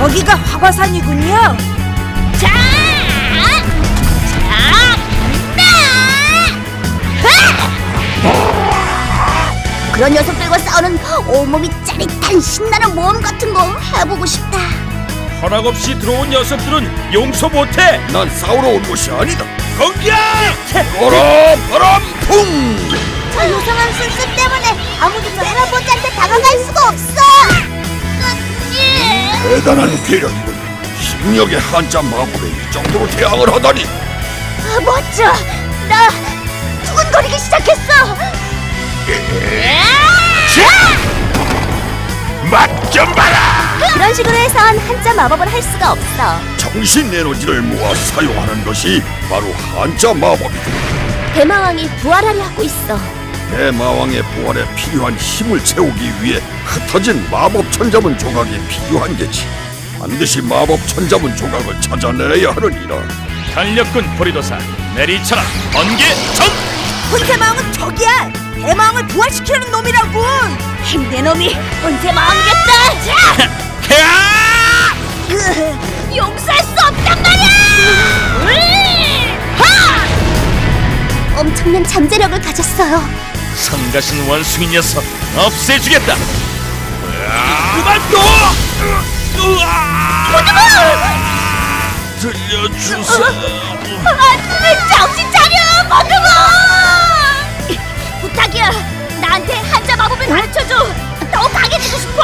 여기가 화과산이군요. 자! 자! 나! 그런 녀석들과 싸우는 온몸이 짜릿한 신나는 모험 같은 거 해보고 싶다. 허락 없이 들어온 녀석들은 용서 못해. 난 싸우러 온 것이 아니다. 공격! 바람 바람 풍. 저 요상한 술수 때문에 아무도 저 할아버지한테 다가갈 수가. 대단한 괴력이군. 힘력의 한자 마법에 이 정도로 대항을 하다니. 아, 멋져. 나 두근거리기 시작했어. 맛좀 봐라. 이런 식으로 해선 한자 마법을 할 수가 없어. 정신 에너지를 모아 사용하는 것이 바로 한자 마법이다. 대마왕이 부활하려 하고 있어. 대마왕의 부활에 필요한 힘을 채우기 위해 흩어진 마법 천자문 조각이 필요한 게지. 반드시 마법 천자문 조각을 찾아내야 하느니라. 강력군 보리도사 내리쳐라 번개 전! 혼세마왕은 저기야. 대마왕을 부활시키려는 놈이라고. 힘내 놈이 혼세 마왕이겠다. 자, 야! 용서할 수 없단 말이야. 하! 엄청난 잠재력을 가졌어요. 성가신 원숭이 녀석 없애주겠다. 그만 둬! 들려주세요. 아, 정신 차려, 모두모! 부탁이야, 나한테 한자 마법을 가르쳐줘. 더 강해지고 싶어.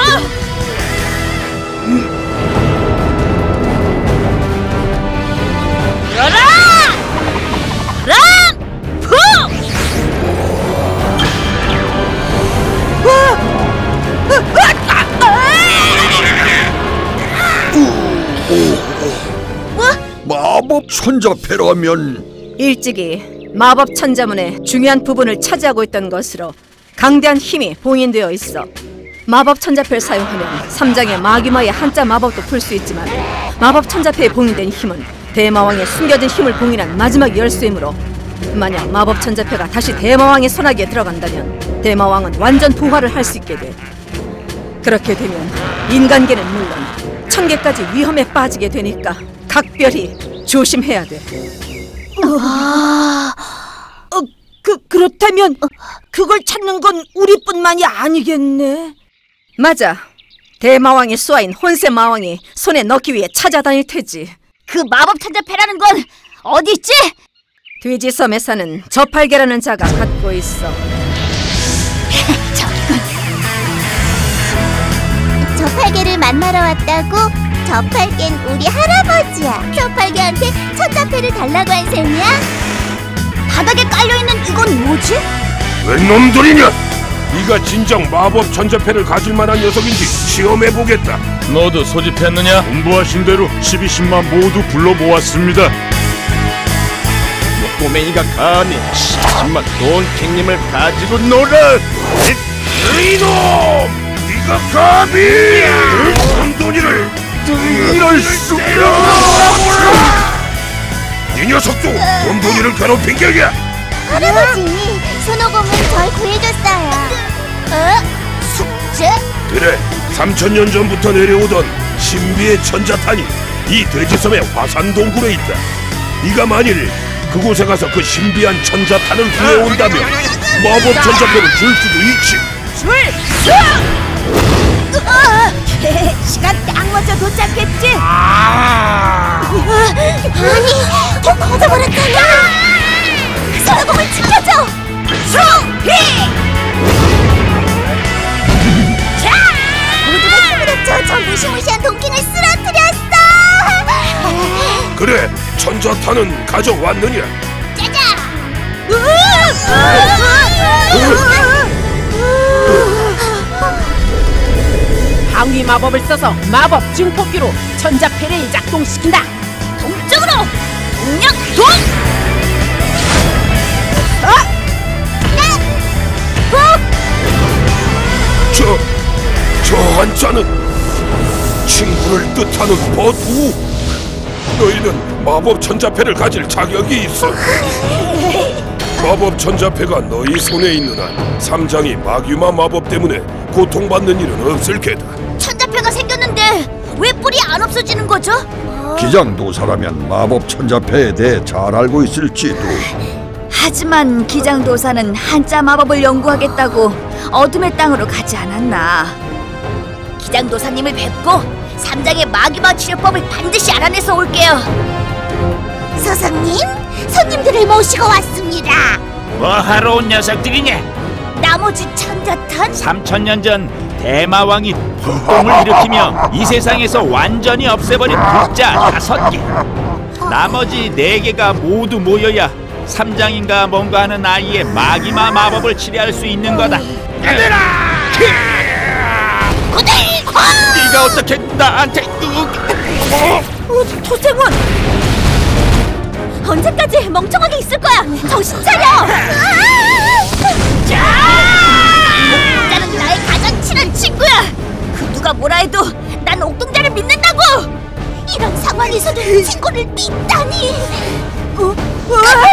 열어! 천자패라면 일찍이 마법 천자문의 중요한 부분을 차지하고 있던 것으로 강대한 힘이 봉인되어 있어. 마법 천자패를 사용하면 삼장의 마귀마의 한자 마법도 풀 수 있지만 마법 천자패에 봉인된 힘은 대마왕의 숨겨진 힘을 봉인한 마지막 열쇠이므로 만약 마법 천자패가 다시 대마왕의 손아귀에 들어간다면 대마왕은 완전 부활을 할 수 있게 돼. 그렇게 되면 인간계는 물론 천계까지 위험에 빠지게 되니까 각별히 조심해야 돼. 어, 그 그렇다면 그걸 찾는 건 우리뿐만이 아니겠네. 맞아. 대마왕의 수하인 혼세 마왕이 손에 넣기 위해 찾아다닐 테지. 그 마법 천자패라는 건 어디 있지? 돼지 섬에 사는 저팔계라는 자가 갖고 있어. 저팔계를 만나러 왔다고? 저팔계는 우리 할아버지야. 저팔계한테 천자패를 달라고 한 셈이야? 바닥에 깔려있는 이건 뭐지? 웬 놈들이냐? 네가 진정 마법 천자패를 가질 만한 녀석인지 시험해 보겠다. 너도 소집했느냐? 공부하신 대로 12신만 모두 불러 모았습니다. 꼬맹이가 감히 시지만 돈킹님을 가지고 놀아 이놈! 네가 감히 돈돈이를 이럴 수가! 이 녀석도 돈돈이를 괴롭힌 격이야. 할아버지, 손오공은 절 구해줬어요. 어? 숙제? 그래, 3천 년 전부터 내려오던 신비의 천자탄이 이 돼지섬의 화산 동굴에 있다. 네가 만일 그곳에 가서 그 신비한 천자탄을 구해온다면 마법 천자패를 줄 수도 있지. 시간 딱 맞춰 도착했지? 아니, 더 커져버렸잖아! 손오공을 지켜줘! 수피! 자! 모두가 힘을 합쳐 저 무시무시한 동킹을 쓰러뜨렸어! 그래, 천자탄은 가져왔느냐? 방위 마법을 써서 마법 증폭기로 천자패를 작동시킨다. 동쪽으로! 동력 동! 저, 저 한자는 친구를 뜻하는 버두. 너희는 마법 천자패를 가질 자격이 있어. 마법 천자패가 너희 손에 있는 한 삼장이 마귀마 마법 때문에 고통받는 일은 없을 게다. 천자패가 생겼는데 왜 뿔이 안 없어지는 거죠? 기장도사라면 마법 천자패에 대해 잘 알고 있을지도 하지만 기장도사는 한자 마법을 연구하겠다고 어둠의 땅으로 가지 않았나. 기장도사님을 뵙고 삼장의 마귀마 치료법을 반드시 알아내서 올게요. 서상님, 손님들을 모시고 왔습니다. 뭐 하러 온 녀석들이냐? 나머지 천자탄 3천년 전 대마왕이 불똥을 일으키며 이 세상에서 완전히 없애버린 불자 다섯 개. 나머지 네 개가 모두 모여야 삼장인가 뭔가 하는 아이의 마기마 마법을 치료할 수 있는 거다. 얘들아! 네가 어떻게 나한테 어, 도생원! 언제까지 멍청하게 있을 거야? 정신 차려! 옥동자는 나의 가장 친한 친구야! 그 누가 뭐라 해도 난 옥동자를 믿는다고! 이런 상황에서도 친구를 믿다니! 어? 하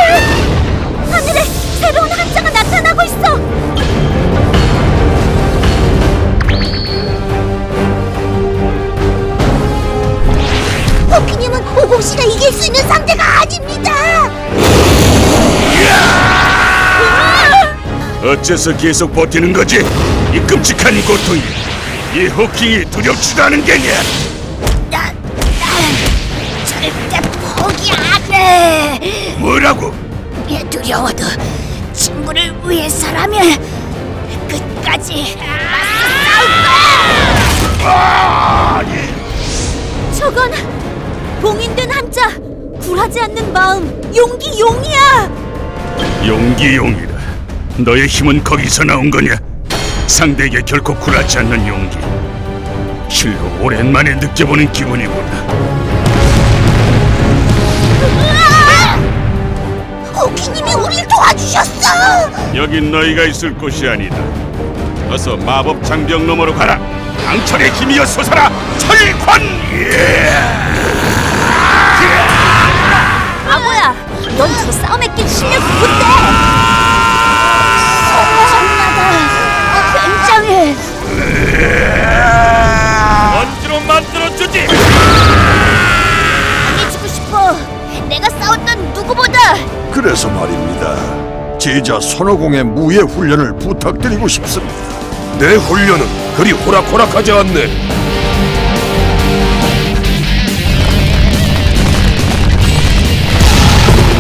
어째서 계속 버티는 거지? 이 끔찍한 고통이 이 호킹이 두렵지도 않은 게냐? 나, 난 절대 포기 안 해! 뭐라고? 얘 두려워도 친구를 위해서라면 끝까지 맞서 싸울 거야! 저건 봉인된 한자 굴하지 않는 마음 용기 용이야! 용기 용이라 너의 힘은 거기서 나온 거냐? 상대에게 결코 굴하지 않는 용기. 실로 오랜만에 느껴보는 기분이구나. 호키님이 우릴 도와주셨어! 여긴 너희가 있을 곳이 아니다. 어서 마법 장벽 너머로 가라. 강철의 힘이여 솟아라. 철관 바 제자 손오공의 무예 훈련을 부탁드리고 싶습니다 내 훈련은 그리 호락호락하지 않네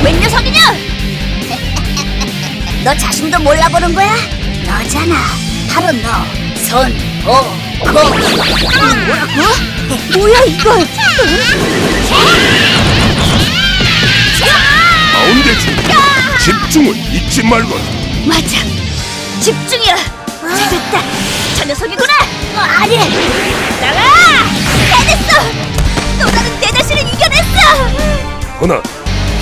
웬 녀석이냐? 너 자신도 몰라보는 거야? 너잖아. 바로 너. 손, 오, 고. 뭐라고? 뭐야 이거? 집중을 잊지 말고 맞아. 집중이야. 잘했다. 저 녀석이구나. 어, 아니. 나가. 해냈어. 또 다른 내 자신을 이겨냈어. 허나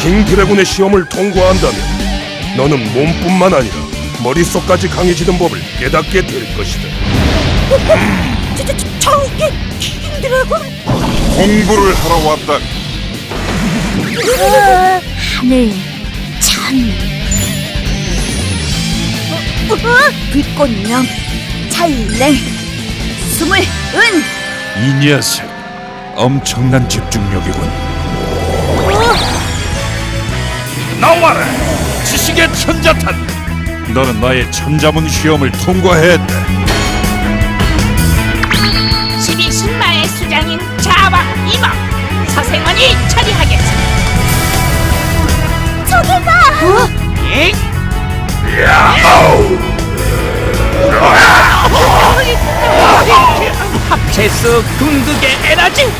킹 드래곤의 시험을 통과한다면 너는 몸뿐만 아니라 머릿속까지 강해지는 법을 깨닫게 될 것이다 저, 저, 저, 저게 킹 드래곤? 공부를 하러 왔다. 하늘, 천, 어, 어, 불꽃령, 찰랭, 스물, 은, 이 녀석 엄청난 집중력이군. 나와라, 지식의 천자탄. 너는 나의 천자문 시험을 통과했다. 12신마의 수장인 자와 이모 서생원이 처리하겠습니다. 저기 봐! 어? 잉? 합체수 궁극의 에너지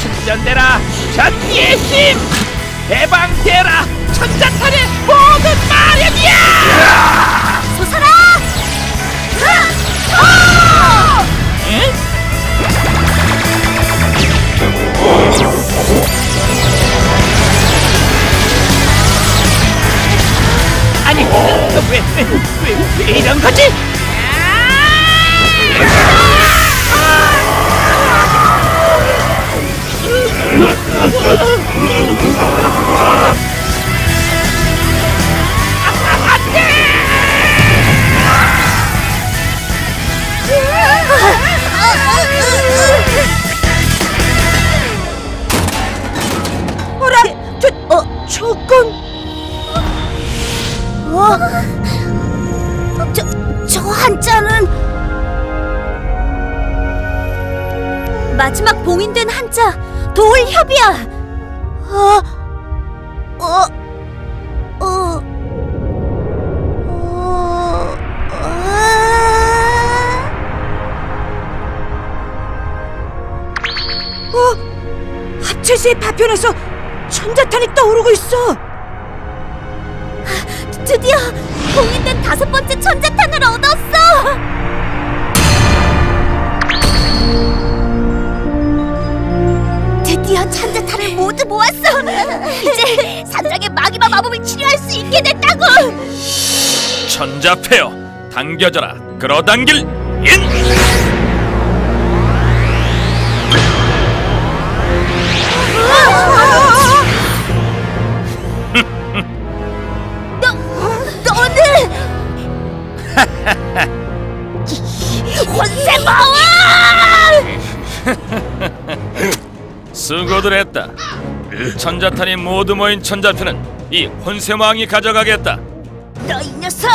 충전되라 전기의 힘 해방되라 천자탄의 모든 마력이야 솟아라! 아! 어! 응? 아니 왜, 왜, 왜 이런 거지? 도울협이야. 어, 어, 어, 어, 어? 합체수의 파편에서 천자탄이 떠오르고 있어. 드디어 봉인된 다섯 번째 천자탄을 얻었어. 드디어 천자탄을 모두 모았어. 이제 산장의 마기마 마법을 치료할 수 있게 됐다고. 천자폐여 당겨져라 끌어당길 인너 너는 혼세 마왕! 수고들 했다 천자탄이 모두 모인 천자패는 이 혼세마왕이 가져가겠다 너 이 녀석!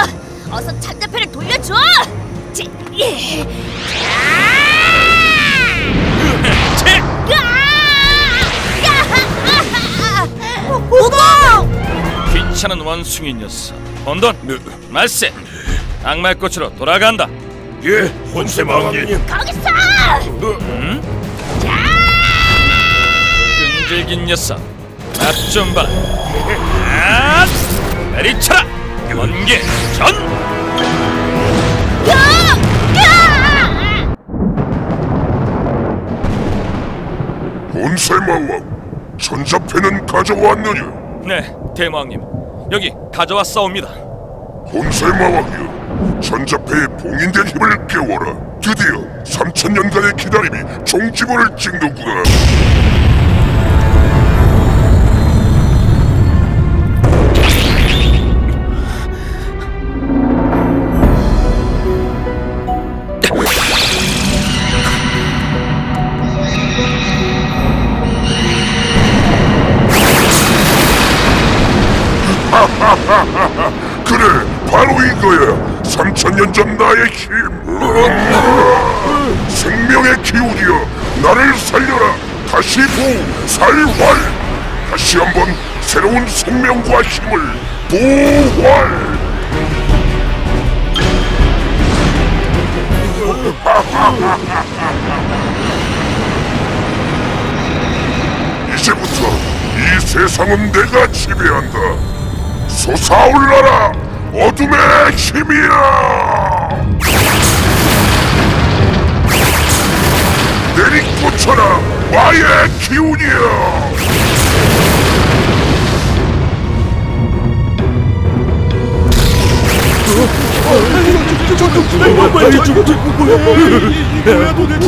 어서 천자패를 돌려줘! 지, 예. 채! 오공! 귀찮은 원숭이 녀석 혼돈 말세 악말꽃으로 돌아간다 예, 혼세마왕님. 거기서! 끈질긴 녀석 맛좀 봐라 아! 내리쳐라 번개 전 혼세마왕, 천자패는 가져왔느냐? 네, 대마왕님 여기 가져왔사옵니다. 혼세마왕이여, 천자패의 봉인된 힘을 깨워라. 드디어 3천년간의 기다림이 종지부를 찍는구나. 시 부, 살활. 다시 한번 새로운 생명과 힘을 부활. 이제부터 이 세상은 내가 지배한다. 솟아올라라 어둠의 힘이야 내리꽂혀라 마의 기운이야 뭐야 도대체